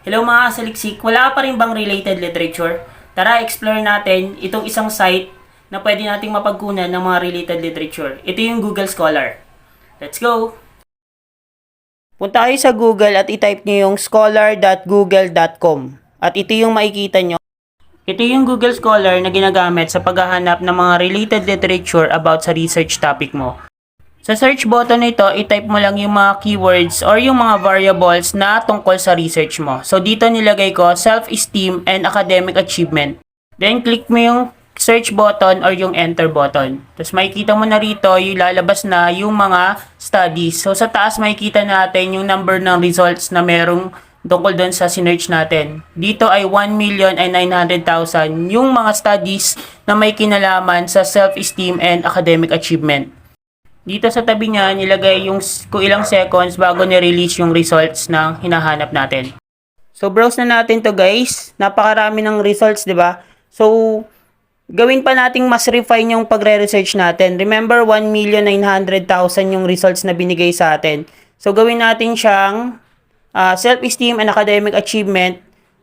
Hello mga kasaliksik, wala pa rin bang related literature? Tara, explore natin itong isang site na pwede nating mapagkunan ng mga related literature. Ito yung Google Scholar. Let's go! Punta kayo sa Google at itype nyo yung scholar.google.com at ito yung makikita nyo. Ito yung Google Scholar na ginagamit sa paghahanap ng mga related literature about sa research topic mo. Sa search button nito, i-type mo lang yung mga keywords or yung mga variables na tungkol sa research mo. So dito nilagay ko self-esteem and academic achievement. Then click mo yung search button or yung enter button. Tapos makikita mo na rito yung lalabas na yung mga studies. So sa taas makikita natin yung number ng results na merong tungkol doon sa sinearch natin. Dito ay 1,900,000 yung mga studies na may kinalaman sa self-esteem and academic achievement. Dito sa tabi niya, nilagay yung kung ilang seconds bago ni-release yung results na hinahanap natin. So, browse na natin to guys. Napakarami ng results, di ba? So, gawin pa nating mas refine yung pagre-research natin. Remember, 1,900,000 yung results na binigay sa atin. So, gawin natin siyang ah, self-esteem and academic achievement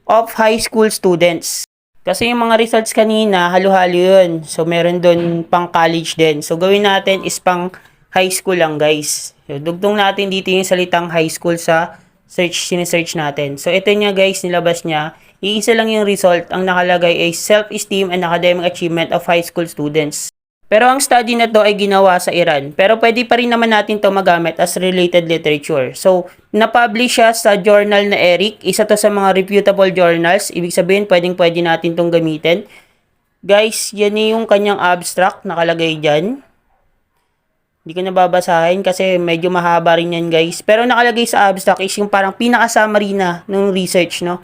of high school students. Kasi yung mga results kanina, halo-halo yun. So, meron doon pang college din. So, gawin natin is pang high school lang, guys. Dugtong natin dito yung salitang high school sa search, sinesearch natin. So, ito niya, guys, nilabas niya. Iisa lang yung result. Ang nakalagay ay self-esteem and academic achievement of high school students. Pero ang study na to ay ginawa sa Iran. Pero pwede pa rin naman natin to magamit as related literature. So, na-publish siya sa journal na ERIC. Isa to sa mga reputable journals. Ibig sabihin, pwedeng pwede natin tong gamitin. Guys, yan yung kanyang abstract nakalagay dyan. Hindi ko nababasahin kasi medyo mahaba rin yan guys. Pero nakalagay sa abstract is yung parang pinaka-summary na ng research, no?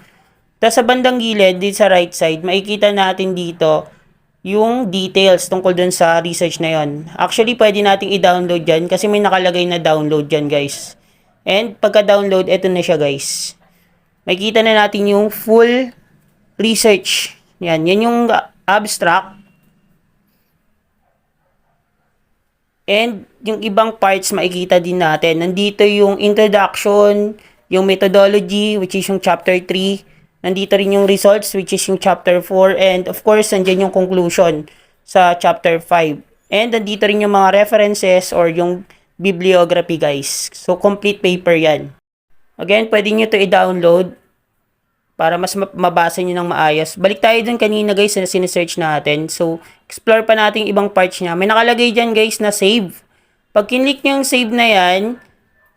Tapos sa bandang gilid, dito sa right side, makikita natin dito yung details tungkol dun sa research na yon. Actually, pwede nating i-download dyan kasi may nakalagay na download dyan, guys. And pagka-download, eto na siya, guys. Makikita na natin yung full research. Yan, yan yung abstract. And yung ibang parts makikita din natin. Nandito yung introduction, yung methodology, which is yung chapter 3. Nandito rin yung results, which is yung chapter 4. And of course, nandyan yung conclusion sa chapter 5. And nandito rin yung mga references or yung bibliography, guys. So, complete paper yan. Again, pwede nyo to i-download para mas ma- mabasa nyo ng maayos. Balik tayo dun kanina guys na sinesearch natin. So, explore pa natin ibang parts niya. May nakalagay dyan guys na save. Pag kinlik nyo yung save na yan,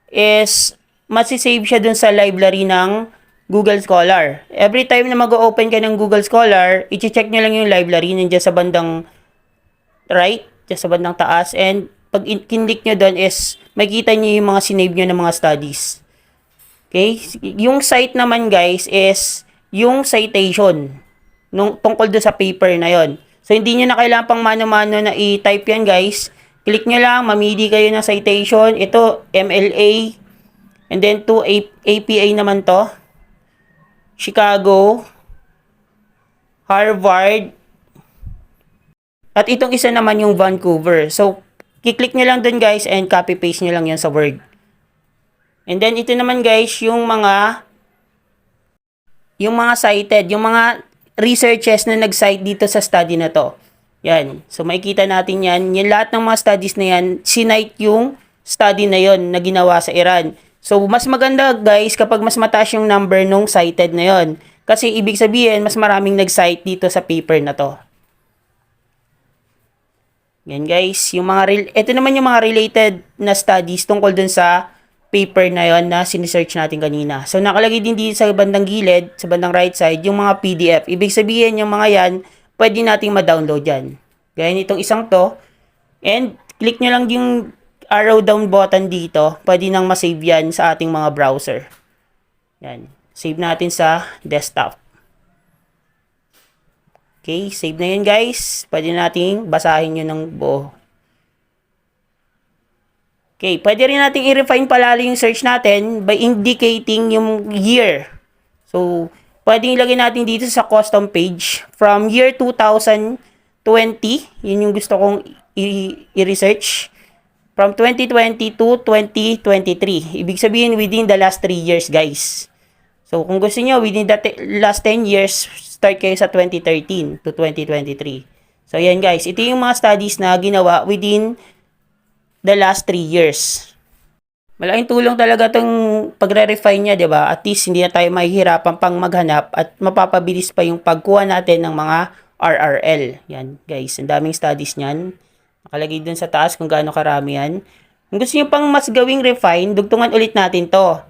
is masisave siya dun sa library ng Google Scholar. Every time na mag-open ka ng Google Scholar, i-check nyo lang yung library nandiyan sa bandang right, dyan sa bandang taas. And pag in- kinlik nyo dun is, makikita nyo yung mga sinave nyo ng mga studies. Okay? Yung site naman guys is yung citation nung tungkol doon sa paper na yon. So hindi niyo na kailangan pang mano-mano na i-type yan guys. Click nyo lang, mamili kayo ng citation. Ito MLA and then to APA naman to. Chicago, Harvard, at itong isa naman yung Vancouver. So, kiklik nyo lang dun guys and copy-paste nyo lang yan sa Word. And then ito naman guys, yung mga yung mga cited, yung mga researches na nag-cite dito sa study na to. Yan. So makikita natin yan. Yung lahat ng mga studies na yan, sinite yung study na yon na ginawa sa Iran. So mas maganda guys kapag mas mataas yung number nung cited na yon. Kasi ibig sabihin, mas maraming nag-cite dito sa paper na to. Yan guys, yung mga ito naman yung mga related na studies tungkol dun sa paper na yon na sinesearch natin kanina. So nakalagay din dito sa bandang gilid, sa bandang right side, yung mga PDF. Ibig sabihin yung mga yan, pwede nating ma-download yan. Gaya nitong isang to. And click nyo lang yung arrow down button dito. Pwede nang masave yan sa ating mga browser. Yan. Save natin sa desktop. Okay, save na yun guys. Pwede nating basahin yun ng buo. Okay, pwede rin nating i-refine palalo yung search natin by indicating yung year. So, pwede ilagay natin dito sa custom page from year 2020. Yun yung gusto kong i-research. From 2020 to 2023. Ibig sabihin within the last 3 years, guys. So, kung gusto niyo within the last 10 years, start kayo sa 2013 to 2023. So, yan guys. Ito yung mga studies na ginawa within the last 3 years. Malaking tulong talaga itong pagre-refine niya, di ba? At least hindi na tayo mahihirapan pang maghanap at mapapabilis pa yung pagkuha natin ng mga RRL. Yan, guys. Ang daming studies niyan. Nakalagay dun sa taas kung gaano karami yan. Kung gusto niyo pang mas gawing refine, dugtungan ulit natin to.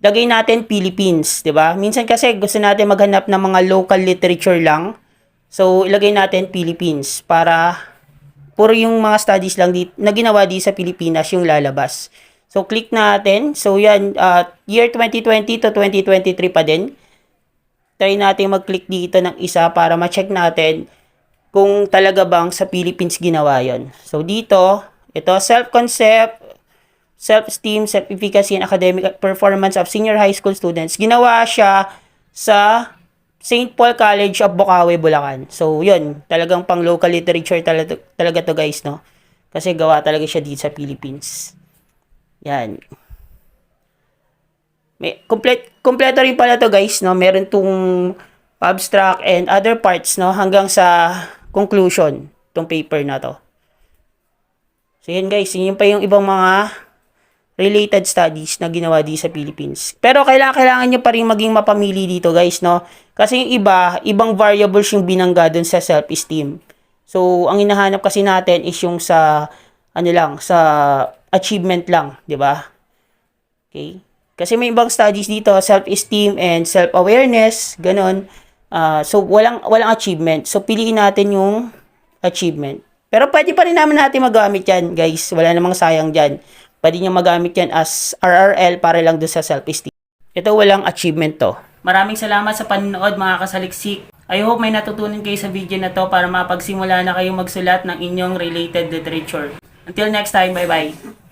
Lagay natin Philippines, di ba? Minsan kasi gusto natin maghanap ng mga local literature lang. So, ilagay natin Philippines para puro yung mga studies lang di, na ginawa di sa Pilipinas yung lalabas. So, click natin. So, yan, uh, year 2020 to 2023 pa din. Try natin mag-click dito ng isa para ma-check natin kung talaga bang sa Philippines ginawa yon. So, dito, ito, self-concept, self-esteem, self-efficacy, and academic performance of senior high school students. Ginawa siya sa St. Paul College of Bukawi, Bulacan. So, yun. Talagang pang local literature talaga, talaga to guys, no? Kasi gawa talaga siya dito sa Philippines. Yan. May, complete, kompleto rin pala to guys, no? Meron tong abstract and other parts, no? Hanggang sa conclusion, tong paper na to. So, yan guys. Yun pa yung ibang mga related studies na ginawa di sa Philippines. Pero kailangan, kailangan nyo pa rin maging mapamili dito guys, no? Kasi yung iba, ibang variables yung binangga dun sa self-esteem. So, ang hinahanap kasi natin is yung sa, ano lang, sa achievement lang, di ba? Okay? Kasi may ibang studies dito, self-esteem and self-awareness, ganun. Ah, so, walang, walang achievement. So, piliin natin yung achievement. Pero pwede pa rin naman natin magamit yan, guys. Wala namang sayang dyan. Pwede nyo magamit yan as RRL para lang doon sa self-esteem. Ito walang achievement to. Maraming salamat sa panonood mga kasaliksik. I hope may natutunan kayo sa video na to para mapagsimula na kayong magsulat ng inyong related literature. Until next time, bye-bye.